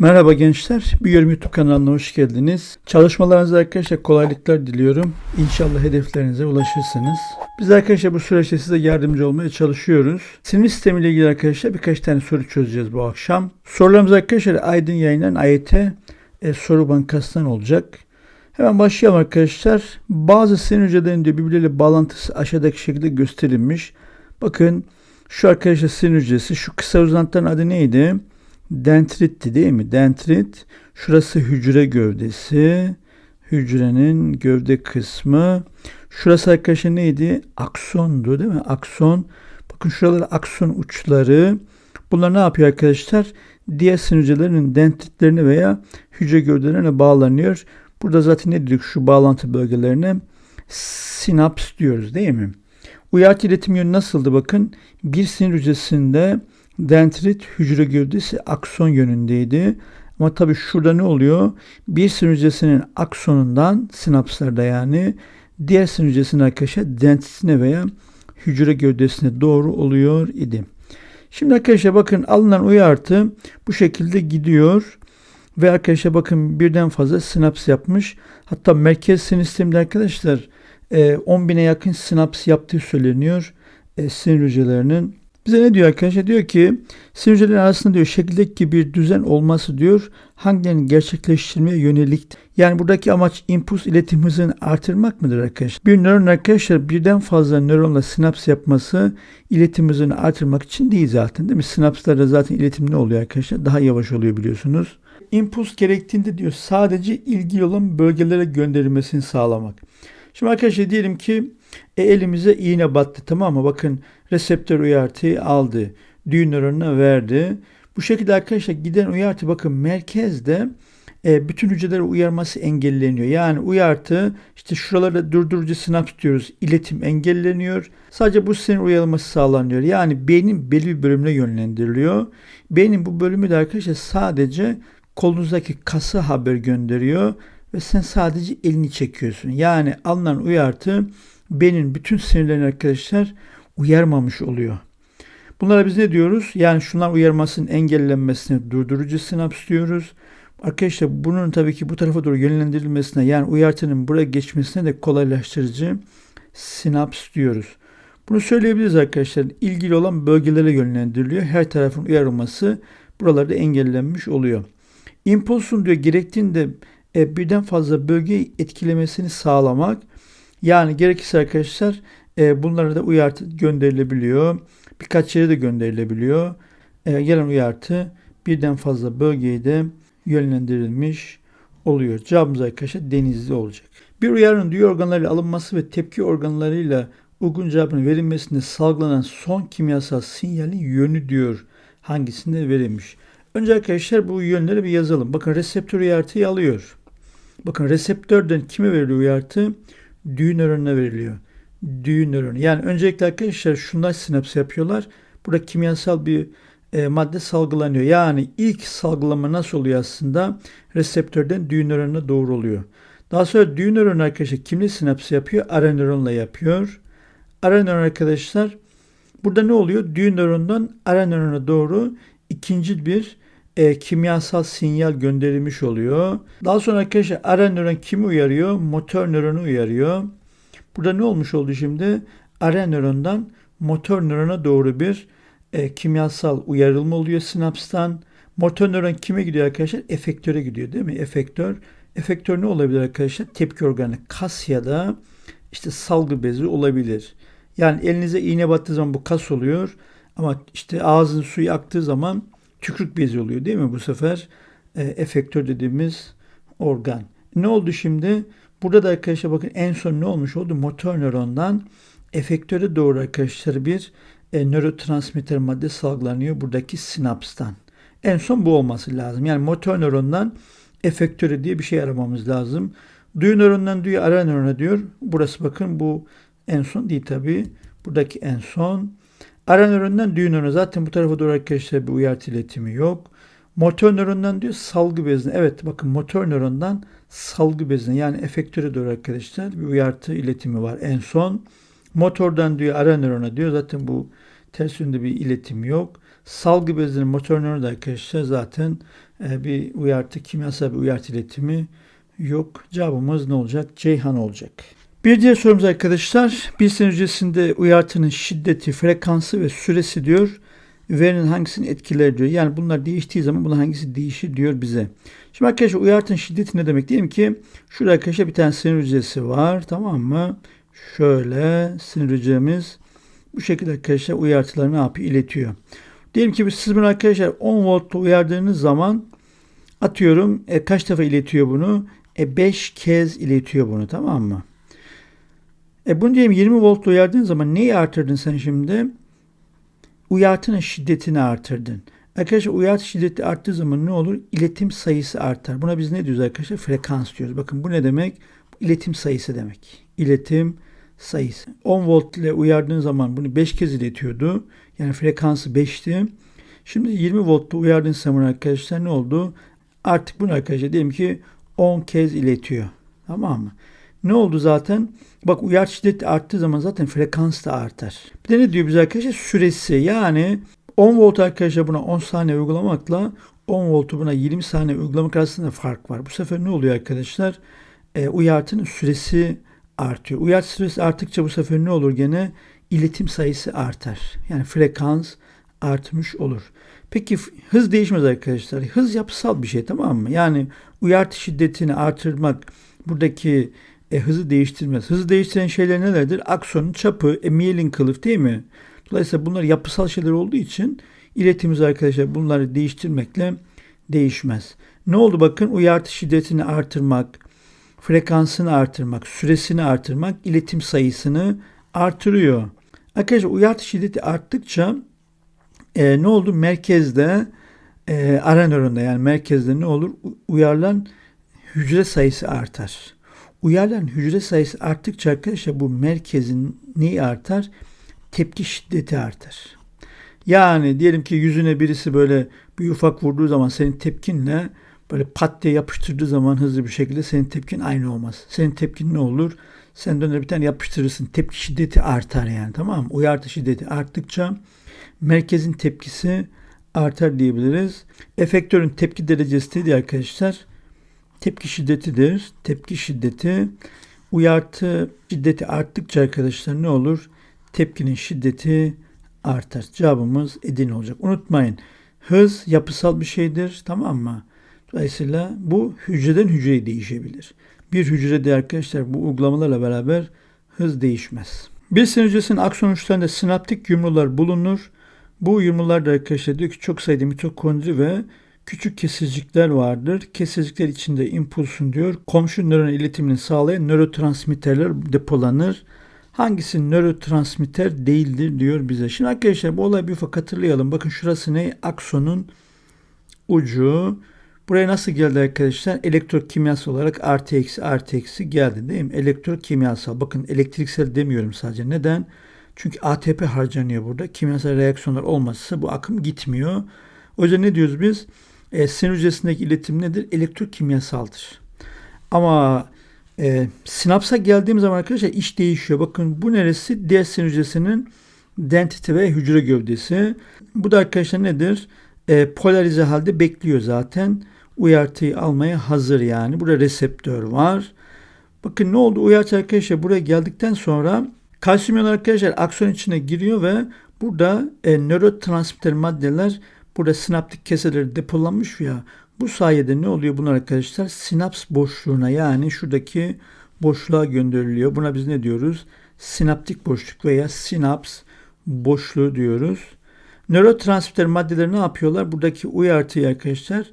Merhaba gençler. Bir Yorum YouTube kanalına hoş geldiniz. Çalışmalarınızda arkadaşlar kolaylıklar diliyorum. İnşallah hedeflerinize ulaşırsınız. Biz arkadaşlar bu süreçte size yardımcı olmaya çalışıyoruz. Sinir sistemi ile ilgili arkadaşlar birkaç tane soru çözeceğiz bu akşam. Sorularımız arkadaşlar Aydın yayınlanan AYT e, soru bankasından olacak. Hemen başlayalım arkadaşlar. Bazı sinir hücrelerinin diyor birbirleriyle bağlantısı aşağıdaki şekilde gösterilmiş. Bakın şu arkadaşlar sinir hücresi. Şu kısa uzantıların adı neydi? Dendritti değil mi? Dendrit. Şurası hücre gövdesi. Hücrenin gövde kısmı. Şurası arkadaşlar neydi? Aksondu değil mi? Akson. Bakın şuralar akson uçları. Bunlar ne yapıyor arkadaşlar? Diğer sinir hücrelerinin dendritlerine veya hücre gövdelerine bağlanıyor. Burada zaten ne dedik şu bağlantı bölgelerine? Sinaps diyoruz değil mi? Uyarı iletim yönü nasıldı bakın. Bir sinir hücresinde dendrit hücre gövdesi akson yönündeydi. Ama tabii şurada ne oluyor? Bir sinir hücresinin aksonundan sinapslarda yani diğer sinir hücresinin arkadaşlar dendritine veya hücre gövdesine doğru oluyor idi. Şimdi arkadaşlar bakın alınan uyartı bu şekilde gidiyor. Ve arkadaşlar bakın birden fazla sinaps yapmış. Hatta merkez sinir sisteminde arkadaşlar 10 bine yakın sinaps yaptığı söyleniyor e, sinir hücrelerinin. Bize ne diyor arkadaşlar? Diyor ki sinir arasında diyor şekildeki bir düzen olması diyor hangilerini gerçekleştirmeye yönelik. Yani buradaki amaç impuls iletim hızını artırmak mıdır arkadaşlar? Bir nöron arkadaşlar birden fazla nöronla sinaps yapması iletim hızını artırmak için değil zaten değil mi? Sinapslarda zaten iletim ne oluyor arkadaşlar? Daha yavaş oluyor biliyorsunuz. İmpuls gerektiğinde diyor sadece ilgili olan bölgelere gönderilmesini sağlamak. Şimdi arkadaşlar diyelim ki e, elimize iğne battı tamam mı? Bakın reseptör uyartıyı aldı. Düğün nöronuna verdi. Bu şekilde arkadaşlar giden uyartı bakın merkezde e, bütün hücreleri uyarması engelleniyor. Yani uyartı işte şuralarda durdurucu sinaps diyoruz. İletim engelleniyor. Sadece bu sinir uyarılması sağlanıyor. Yani beynin belli bir bölümüne yönlendiriliyor. Beynin bu bölümü de arkadaşlar sadece kolunuzdaki kası haber gönderiyor ve sen sadece elini çekiyorsun. Yani alınan uyartı beynin bütün sinirlerini arkadaşlar uyarmamış oluyor. Bunlara biz ne diyoruz? Yani şunlar uyarmasının engellenmesine durdurucu sinaps diyoruz. Arkadaşlar bunun tabii ki bu tarafa doğru yönlendirilmesine yani uyartının buraya geçmesine de kolaylaştırıcı sinaps diyoruz. Bunu söyleyebiliriz arkadaşlar. İlgili olan bölgelere yönlendiriliyor. Her tarafın uyarılması buralarda engellenmiş oluyor. İmpulsun diyor gerektiğinde e, birden fazla bölgeyi etkilemesini sağlamak. Yani gerekirse arkadaşlar e, bunlara da uyartı gönderilebiliyor. Birkaç yere de gönderilebiliyor. E, gelen uyartı birden fazla bölgeye de yönlendirilmiş oluyor. Cevabımız arkadaşlar denizli olacak. Bir uyarının duyu organlarıyla alınması ve tepki organlarıyla uygun cevabın verilmesinde salgılanan son kimyasal sinyalin yönü diyor. Hangisinde verilmiş? Önce arkadaşlar bu yönleri bir yazalım. Bakın reseptör uyartıyı alıyor. Bakın reseptörden kime veriliyor uyartı? Düğün nöronuna veriliyor. Düğün nöronu. Yani öncelikle arkadaşlar şunlar sinaps yapıyorlar. Burada kimyasal bir e, madde salgılanıyor. Yani ilk salgılama nasıl oluyor aslında? Reseptörden düğün nöronuna doğru oluyor. Daha sonra düğün nöronu arkadaşlar kimle sinaps yapıyor? Ara nöronla yapıyor. Ara nöron arkadaşlar burada ne oluyor? Düğün nöronundan ara nörona doğru ikinci bir e, kimyasal sinyal gönderilmiş oluyor. Daha sonra arkadaşlar ara nöron kimi uyarıyor? Motor nöronu uyarıyor. Burada ne olmuş oldu şimdi? Ara nörondan motor nörona doğru bir e, kimyasal uyarılma oluyor sinapstan. Motor nöron kime gidiyor arkadaşlar? Efektöre gidiyor değil mi? Efektör. Efektör ne olabilir arkadaşlar? Tepki organı. Kas ya da işte salgı bezi olabilir. Yani elinize iğne battığı zaman bu kas oluyor. Ama işte ağzın suyu aktığı zaman tükürük bezi oluyor değil mi bu sefer? E, efektör dediğimiz organ. Ne oldu şimdi? Burada da arkadaşlar bakın en son ne olmuş oldu? Motor nörondan efektöre doğru arkadaşlar bir e, nörotransmitter madde salgılanıyor buradaki sinapstan. En son bu olması lazım. Yani motor nörondan efektöre diye bir şey aramamız lazım. Duyu nöronundan duyu ara nörona diyor. Burası bakın bu en son değil tabi. Buradaki en son. Ara nörondan düğün nöronu. Zaten bu tarafa doğru arkadaşlar bir uyarı iletimi yok. Motor nörondan diyor salgı bezine. Evet bakın motor nörondan salgı bezine yani efektöre doğru arkadaşlar bir uyarı iletimi var en son. Motordan diyor ara nörona diyor. Zaten bu ters yönde bir iletim yok. salgı bezinin motor nöronu da arkadaşlar zaten e, bir uyartı, kimyasal bir uyartı iletimi yok. Cevabımız ne olacak? Ceyhan olacak. Bir diğer sorumuz arkadaşlar. Bir sene öncesinde uyartının şiddeti, frekansı ve süresi diyor. Verinin hangisini etkiler diyor. Yani bunlar değiştiği zaman bunun hangisi değişir diyor bize. Şimdi arkadaşlar uyartının şiddeti ne demek? Diyelim ki şurada arkadaşlar bir tane sinir hücresi var. Tamam mı? Şöyle sinir hücremiz bu şekilde arkadaşlar uyartıları ne yapıyor? iletiyor. Diyelim ki siz bunu arkadaşlar 10 voltla uyardığınız zaman atıyorum e, kaç defa iletiyor bunu? E 5 kez iletiyor bunu tamam mı? E bunu diyelim 20 voltla uyardığın zaman neyi artırdın sen şimdi? Uyartının şiddetini artırdın. Arkadaşlar uyartı şiddeti arttığı zaman ne olur? İletim sayısı artar. Buna biz ne diyoruz arkadaşlar? Frekans diyoruz. Bakın bu ne demek? İletim sayısı demek. İletim sayısı. 10 volt ile uyardığın zaman bunu 5 kez iletiyordu. Yani frekansı 5'ti. Şimdi 20 voltla uyardığın zaman arkadaşlar ne oldu? Artık bunu arkadaşlar diyelim ki 10 kez iletiyor. Tamam mı? Ne oldu zaten? Bak uyar şiddeti arttığı zaman zaten frekans da artar. Bir de ne diyor bize arkadaşlar? Süresi. Yani 10 volt arkadaşlar buna 10 saniye uygulamakla 10 voltu buna 20 saniye uygulamak arasında fark var. Bu sefer ne oluyor arkadaşlar? E, uyartının süresi artıyor. Uyartı süresi arttıkça bu sefer ne olur gene? İletim sayısı artar. Yani frekans artmış olur. Peki hız değişmez arkadaşlar. Hız yapısal bir şey tamam mı? Yani uyartı şiddetini artırmak buradaki e, hızı değiştirmez. Hızı değiştiren şeyler nelerdir? Aksonun çapı, e, kılıf değil mi? Dolayısıyla bunlar yapısal şeyler olduğu için iletimiz arkadaşlar bunları değiştirmekle değişmez. Ne oldu bakın uyartı şiddetini artırmak, frekansını artırmak, süresini artırmak iletim sayısını artırıyor. Arkadaşlar uyartı şiddeti arttıkça e, ne oldu? Merkezde e, ara nöronda yani merkezde ne olur? Uyarılan hücre sayısı artar. Uyarılan hücre sayısı arttıkça arkadaşlar bu merkezin neyi artar? Tepki şiddeti artar. Yani diyelim ki yüzüne birisi böyle bir ufak vurduğu zaman senin tepkinle böyle pat diye yapıştırdığı zaman hızlı bir şekilde senin tepkin aynı olmaz. Senin tepkin ne olur? Sen döner bir tane yapıştırırsın. Tepki şiddeti artar yani tamam mı? Uyartı şiddeti arttıkça merkezin tepkisi artar diyebiliriz. Efektörün tepki derecesi de arkadaşlar tepki şiddetidir. Tepki şiddeti uyartı şiddeti arttıkça arkadaşlar ne olur? Tepkinin şiddeti artar. Cevabımız edin olacak. Unutmayın. Hız yapısal bir şeydir. Tamam mı? Dolayısıyla bu hücreden hücreye değişebilir. Bir hücrede arkadaşlar bu uygulamalarla beraber hız değişmez. Bir sinir hücresinin akson uçlarında sinaptik yumrular bulunur. Bu yumrularda arkadaşlar diyor ki çok sayıda mitokondri ve küçük kesicikler vardır. Kesicikler içinde impulsun diyor komşu nöron iletimini sağlayan nörotransmitterler depolanır. Hangisi nörotransmitter değildir diyor bize. Şimdi arkadaşlar bu olayı bir ufak hatırlayalım. Bakın şurası ne? Aksonun ucu. Buraya nasıl geldi arkadaşlar? Elektrokimyasal olarak artı eksi artı eksi geldi değil mi? Elektrokimyasal. Bakın elektriksel demiyorum sadece. Neden? Çünkü ATP harcanıyor burada. Kimyasal reaksiyonlar olmazsa bu akım gitmiyor. O yüzden ne diyoruz biz? E, sinir hücresindeki iletim nedir? Elektrokimyasaldır. Ama e, sinapsa geldiğim zaman arkadaşlar iş değişiyor. Bakın bu neresi? Diğer sinir hücresinin dentity ve hücre gövdesi. Bu da arkadaşlar nedir? E, polarize halde bekliyor zaten uyartıyı almaya hazır yani. Burada reseptör var. Bakın ne oldu? Uyartı arkadaşlar buraya geldikten sonra kalsiyum arkadaşlar akson içine giriyor ve burada e, nörotransmitter maddeler burada sinaptik keseleri depolanmış ya. Bu sayede ne oluyor bunlar arkadaşlar? Sinaps boşluğuna yani şuradaki boşluğa gönderiliyor. Buna biz ne diyoruz? Sinaptik boşluk veya sinaps boşluğu diyoruz. Nörotransmitter maddeleri ne yapıyorlar? Buradaki uyartıyı arkadaşlar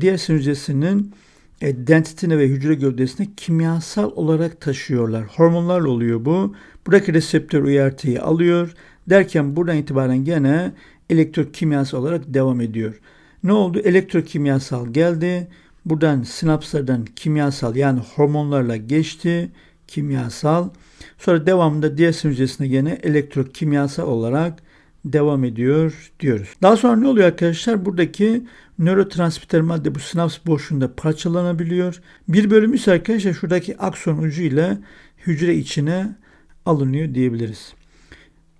diğer sinir hücresinin e, dentitine ve hücre gövdesine kimyasal olarak taşıyorlar. Hormonlarla oluyor bu. Buradaki reseptör uyartıyı alıyor. Derken buradan itibaren gene elektrokimyasal olarak devam ediyor. Ne oldu? Elektrokimyasal geldi. Buradan sinapslardan kimyasal yani hormonlarla geçti. Kimyasal. Sonra devamında diğer sinir hücresine gene elektrokimyasal olarak devam ediyor diyoruz. Daha sonra ne oluyor arkadaşlar? Buradaki nörotransmitter madde bu sinaps boşluğunda parçalanabiliyor. Bir bölümü ise arkadaşlar şuradaki akson ucu ile hücre içine alınıyor diyebiliriz.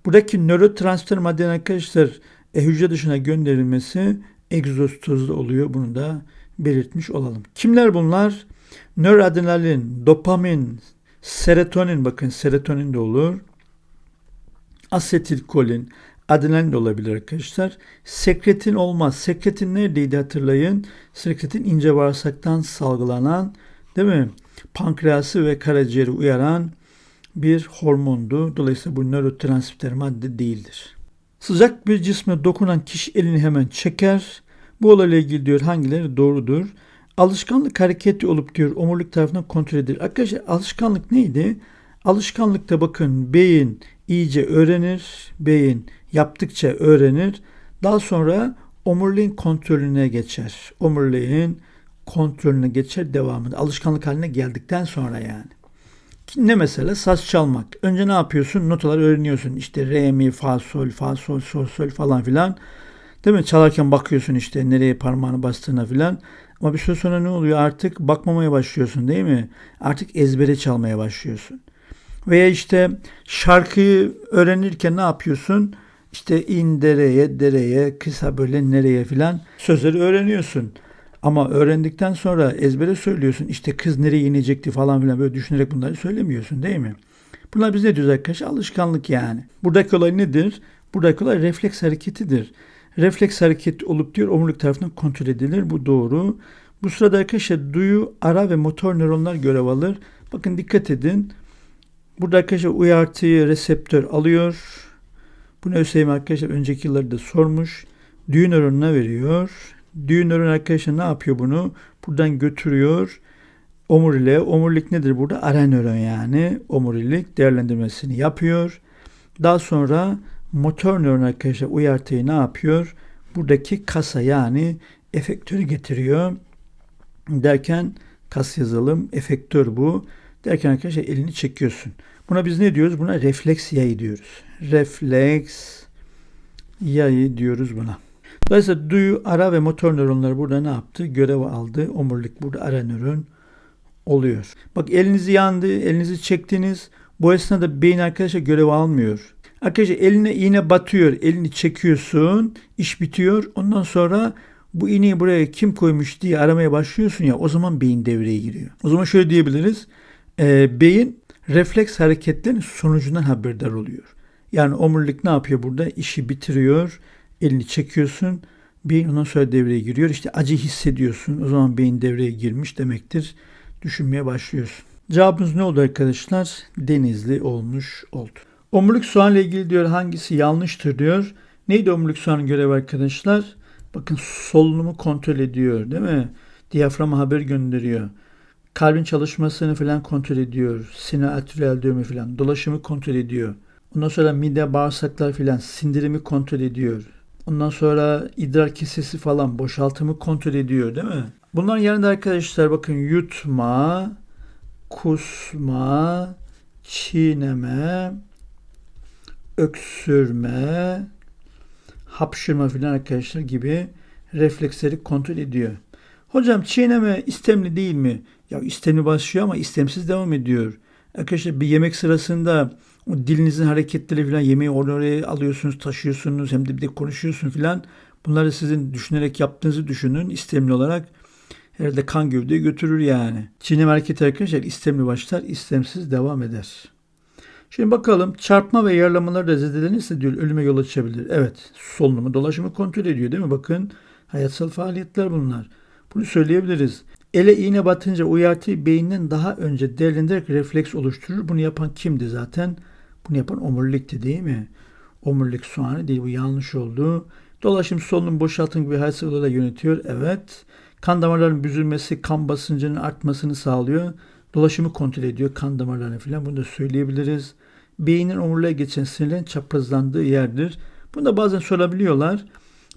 Buradaki nörotransmitter madde arkadaşlar E, hücre dışına gönderilmesi egzostozda oluyor. Bunu da belirtmiş olalım. Kimler bunlar? Nöradrenalin, dopamin, serotonin bakın serotonin de olur. Asetilkolin, adrenalin de olabilir arkadaşlar. Sekretin olmaz. Sekretin neredeydi hatırlayın. Sekretin ince bağırsaktan salgılanan değil mi? Pankreası ve karaciğeri uyaran bir hormondu. Dolayısıyla bu nörotransmitter madde değildir. Sıcak bir cisme dokunan kişi elini hemen çeker. Bu olayla ilgili diyor hangileri doğrudur? Alışkanlık hareketi olup diyor omurilik tarafından kontrol edilir. Arkadaşlar alışkanlık neydi? Alışkanlıkta bakın beyin iyice öğrenir. Beyin yaptıkça öğrenir. Daha sonra omuriliğin kontrolüne geçer. Omuriliğin kontrolüne geçer devamında. Alışkanlık haline geldikten sonra yani. Ne mesela saz çalmak. Önce ne yapıyorsun? Notaları öğreniyorsun. İşte re, mi, fa, sol, fa, sol, sol, sol falan filan. Değil mi? Çalarken bakıyorsun işte nereye parmağını bastığına filan. Ama bir süre sonra ne oluyor? Artık bakmamaya başlıyorsun değil mi? Artık ezbere çalmaya başlıyorsun. Veya işte şarkıyı öğrenirken ne yapıyorsun? İşte in dereye, dereye, kısa böyle nereye filan sözleri öğreniyorsun. Ama öğrendikten sonra ezbere söylüyorsun. İşte kız nereye inecekti falan filan böyle düşünerek bunları söylemiyorsun değil mi? Bunlar biz ne diyoruz arkadaşlar? Alışkanlık yani. Buradaki olay nedir? Buradaki olay refleks hareketidir. Refleks hareket olup diyor omurilik tarafından kontrol edilir. Bu doğru. Bu sırada arkadaşlar duyu, ara ve motor nöronlar görev alır. Bakın dikkat edin. Burada arkadaşlar uyartıyı reseptör alıyor. Bunu ÖSYM arkadaşlar önceki yıllarda sormuş. Düğün nöronuna veriyor. Düğün nöron arkadaşlar ne yapıyor bunu? Buradan götürüyor. Omurilik. Omurilik nedir burada? Ara nöron yani. Omurilik değerlendirmesini yapıyor. Daha sonra motor nöron arkadaşlar uyartıyı ne yapıyor? Buradaki kasa yani efektörü getiriyor. Derken kas yazalım. Efektör bu. Derken arkadaşlar elini çekiyorsun. Buna biz ne diyoruz? Buna refleks yayı diyoruz. Refleks yayı diyoruz buna. Dolayısıyla duyu, ara ve motor nöronları burada ne yaptı? Görev aldı. Omurilik burada ara nöron oluyor. Bak elinizi yandı, elinizi çektiniz. Bu esnada beyin arkadaşlar görev almıyor. Arkadaşlar eline iğne batıyor, elini çekiyorsun, iş bitiyor. Ondan sonra bu iğneyi buraya kim koymuş diye aramaya başlıyorsun ya o zaman beyin devreye giriyor. O zaman şöyle diyebiliriz. E, beyin refleks hareketlerin sonucundan haberdar oluyor. Yani omurilik ne yapıyor burada? İşi bitiriyor, elini çekiyorsun. Beyin ondan sonra devreye giriyor. İşte acı hissediyorsun. O zaman beyin devreye girmiş demektir. Düşünmeye başlıyorsun. Cevabımız ne oldu arkadaşlar? Denizli olmuş oldu. Omurilik soğan ile ilgili diyor hangisi yanlıştır diyor. Neydi omurilik soğanın görevi arkadaşlar? Bakın solunumu kontrol ediyor değil mi? Diyaframa haber gönderiyor. Kalbin çalışmasını falan kontrol ediyor. Sinir arteriyel dövme falan. Dolaşımı kontrol ediyor. Ondan sonra mide, bağırsaklar falan sindirimi kontrol ediyor. Ondan sonra idrar kesesi falan boşaltımı kontrol ediyor değil mi? Bunların yanında arkadaşlar bakın yutma, kusma, çiğneme, öksürme, hapşırma filan arkadaşlar gibi refleksleri kontrol ediyor. Hocam çiğneme istemli değil mi? Ya istemli başlıyor ama istemsiz devam ediyor. Arkadaşlar bir yemek sırasında o dilinizin hareketleri falan yemeği oraya alıyorsunuz, taşıyorsunuz hem de bir de konuşuyorsun falan. Bunları sizin düşünerek yaptığınızı düşünün istemli olarak. Herhalde kan gövdeyi götürür yani. Çiğneme hareketi arkadaşlar istemli başlar, istemsiz devam eder. Şimdi bakalım çarpma ve yaralamalar da zedelenirse diyor ölüme yol açabilir. Evet solunumu dolaşımı kontrol ediyor değil mi? Bakın hayatsal faaliyetler bunlar. Bunu söyleyebiliriz. Ele iğne batınca uyartıyı beyinden daha önce değerlendirerek refleks oluşturur. Bunu yapan kimdi zaten? Bunu yapan omurilikti değil mi? Omurilik soğanı değil bu yanlış oldu. Dolaşım solunum boşaltım gibi hayatsal olaylar yönetiyor. Evet. Kan damarlarının büzülmesi kan basıncının artmasını sağlıyor. Dolaşımı kontrol ediyor kan damarlarını falan. Bunu da söyleyebiliriz. Beynin omuriliğe geçen sinirlerin çaprazlandığı yerdir. Bunu da bazen sorabiliyorlar.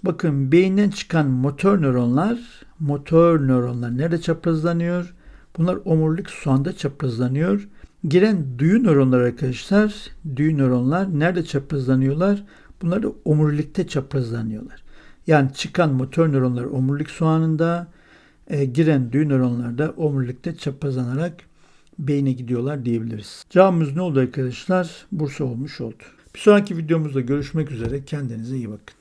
Bakın beyinden çıkan motor nöronlar, motor nöronlar nerede çaprazlanıyor? Bunlar omurilik soğanda çaprazlanıyor. Giren duyu nöronlar arkadaşlar, duyu nöronlar nerede çaprazlanıyorlar? Bunlar da omurilikte çaprazlanıyorlar. Yani çıkan motor nöronlar omurilik soğanında, e, giren duyu nöronlar da omurilikte çaprazlanarak beyne gidiyorlar diyebiliriz. Cevabımız ne oldu arkadaşlar? Bursa olmuş oldu. Bir sonraki videomuzda görüşmek üzere. Kendinize iyi bakın.